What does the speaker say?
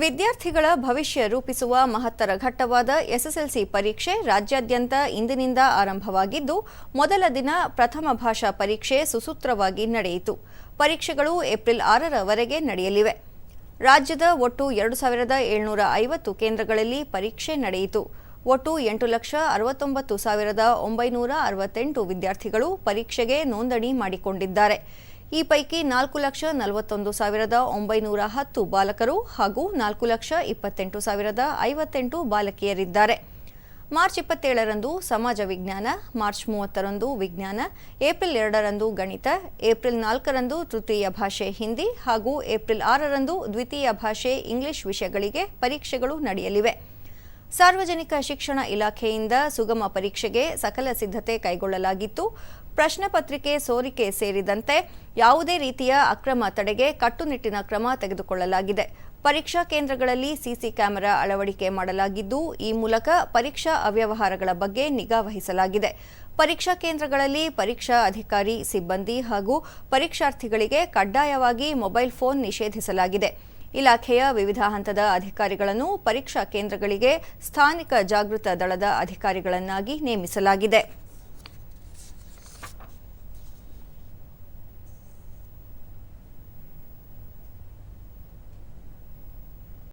ವಿದ್ಯಾರ್ಥಿಗಳ ಭವಿಷ್ಯ ರೂಪಿಸುವ ಮಹತ್ತರ ಘಟ್ಟವಾದ ಎಸ್ಎಸ್ಎಲ್ಸಿ ಪರೀಕ್ಷೆ ರಾಜ್ಯಾದ್ಯಂತ ಇಂದಿನಿಂದ ಆರಂಭವಾಗಿದ್ದು, ಮೊದಲ ದಿನ ಪ್ರಥಮ ಭಾಷಾ ಪರೀಕ್ಷೆ ಸುಸೂತ್ರವಾಗಿ ನಡೆಯಿತು. ಪರೀಕ್ಷೆಗಳು ಏಪ್ರಿಲ್ ಆರರವರೆಗೆ ನಡೆಯಲಿವೆ. ರಾಜ್ಯದ ಒಟ್ಟು ಎರಡು ಸಾವಿರದ ಏಳ್ನೂರ ಐವತ್ತು ಕೇಂದ್ರಗಳಲ್ಲಿ ಪರೀಕ್ಷೆ ನಡೆಯಿತು. ಒಟ್ಟು ಎಂಟು ಲಕ್ಷ ಅರವತ್ತೊಂಬತ್ತು ಸಾವಿರದ ಒಂಬೈನೂರ ಅರವತ್ತೆಂಟು ವಿದ್ಯಾರ್ಥಿಗಳು ಪರೀಕ್ಷೆಗೆ ನೋಂದಣಿ ಮಾಡಿಕೊಂಡಿದ್ದಾರೆ. ಈ ಪೈಕಿ ನಾಲ್ಕು ಲಕ್ಷ ನಲವತ್ತೊಂದು ಸಾವಿರದ ಒಂಬೈನೂರ ಹತ್ತು ಬಾಲಕರು ಹಾಗೂ ನಾಲ್ಕು ಲಕ್ಷ ಇಪ್ಪತ್ತೆಂಟು ಸಾವಿರದ ಐವತ್ತೆಂಟು ಬಾಲಕಿಯರಿದ್ದಾರೆ. ಮಾರ್ಚ್ ಇಪ್ಪತ್ತೇಳರಂದು ಸಮಾಜ ವಿಜ್ಞಾನ, ಮಾರ್ಚ್ ಮೂವತ್ತರಂದು ವಿಜ್ಞಾನ, ಏಪ್ರಿಲ್ ಎರಡರಂದು ಗಣಿತ, ಏಪ್ರಿಲ್ ನಾಲ್ಕರಂದು ತೃತೀಯ ಭಾಷೆ ಹಿಂದಿ ಹಾಗೂ ಏಪ್ರಿಲ್ ಆರರಂದು ದ್ವಿತೀಯ ಭಾಷೆ ಇಂಗ್ಲಿಷ್ ವಿಷಯಗಳಿಗೆ ಪರೀಕ್ಷೆಗಳು ನಡೆಯಲಿವೆ. ಸಾರ್ವಜನಿಕ ಶಿಕ್ಷಣ ಇಲಾಖೆಯಿಂದ ಸುಗಮ ಪರೀಕ್ಷೆಗೆ ಸಕಲ ಸಿದ್ಧತೆ ಕೈಗೊಳ್ಳಲಾಗಿತ್ತು. ಪ್ರಶ್ನೆ ಪತ್ರಿಕೆ ಸೋರಿಕೆ ಸೇರಿದಂತೆ ಯಾವುದೇ ರೀತಿಯ ಅಕ್ರಮ ತಡೆಗೆ ಕಟ್ಟುನಿಟ್ಟಿನ ಕ್ರಮ ತೆಗೆದುಕೊಳ್ಳಲಾಗಿದೆ. ಪರೀಕ್ಷಾ ಕೇಂದ್ರಗಳಲ್ಲಿ ಸಿಸಿ ಕ್ಯಾಮೆರಾ ಅಳವಡಿಕೆ ಮಾಡಲಾಗಿದ್ದು, ಈ ಮೂಲಕ ಪರೀಕ್ಷಾ ಅವ್ಯವಹಾರಗಳ ಬಗ್ಗೆ ನಿಗಾ ವಹಿಸಲಾಗಿದೆ. ಪರೀಕ್ಷಾ ಕೇಂದ್ರಗಳಲ್ಲಿ ಪರೀಕ್ಷಾ ಅಧಿಕಾರಿ, ಸಿಬ್ಬಂದಿ ಹಾಗೂ ಪರೀಕ್ಷಾರ್ಥಿಗಳಿಗೆ ಕಡ್ಡಾಯವಾಗಿ ಮೊಬೈಲ್ ಫೋನ್ ನಿಷೇಧಿಸಲಾಗಿದೆ. ಇಲಾಖೆಯ ವಿವಿಧ ಹಂತದ ಅಧಿಕಾರಿಗಳನ್ನು ಪರೀಕ್ಷಾ ಕೇಂದ್ರಗಳಿಗೆ ಸ್ಥಾನಿಕ ಜಾಗೃತ ದಳದ ಅಧಿಕಾರಿಗಳನ್ನಾಗಿ ನೇಮಿಸಲಾಗಿದೆ.